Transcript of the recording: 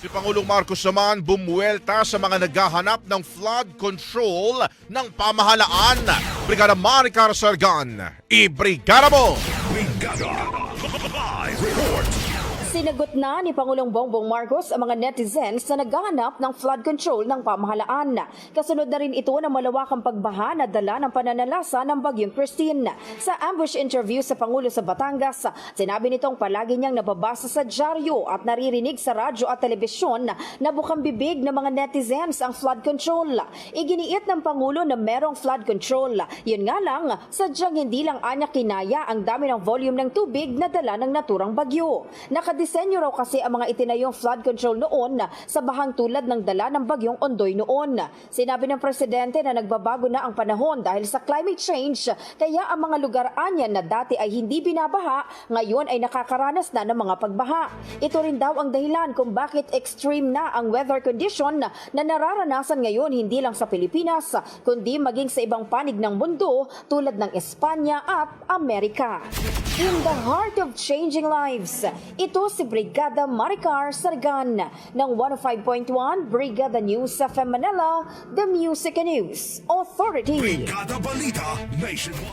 Si Pangulong Marcos naman bumuelta sa mga naghahanap ng flood control ng pamahalaan. Brigada Maricar Sargan, ibrigada mo! Brigada Live Report Sinagot na ni Pangulong Bongbong Marcos ang mga netizens na naghahanap ng flood control ng pamahalaan. Kasunod na rin ito ng malawakang pagbaha na dala ng pananalasa ng Bagyong Christine. Sa ambush interview sa Pangulo sa Batangas, sinabi nitong palagi niyang nababasa sa dyaryo at naririnig sa radyo at telebisyon na bukang bibig ng mga netizens ang flood control. Iginiit ng Pangulo na merong flood control. Yun nga lang, sadyang hindi lang anya kinaya ang dami ng volume ng tubig na dala ng naturang bagyo. Nakadisenyo raw kasi ang mga itinayong flood control noon sa bahang tulad ng dala ng bagyong Ondoy noon. Sinabi ng presidente na nagbabago na ang panahon dahil sa climate change, kaya ang mga lugar anya na dati ay hindi binabaha, ngayon ay nakakaranas na ng mga pagbaha. Ito rin daw ang dahilan kung bakit extreme na ang weather condition na nararanasan ngayon hindi lang sa Pilipinas, kundi maging sa ibang panig ng mundo tulad ng Espanya at Amerika. In the heart of changing lives, ito si Brigada Maricar Sargan ng 105.1 Brigada News sa Manila, The Music and News Authority. Brigada Balita Nationwide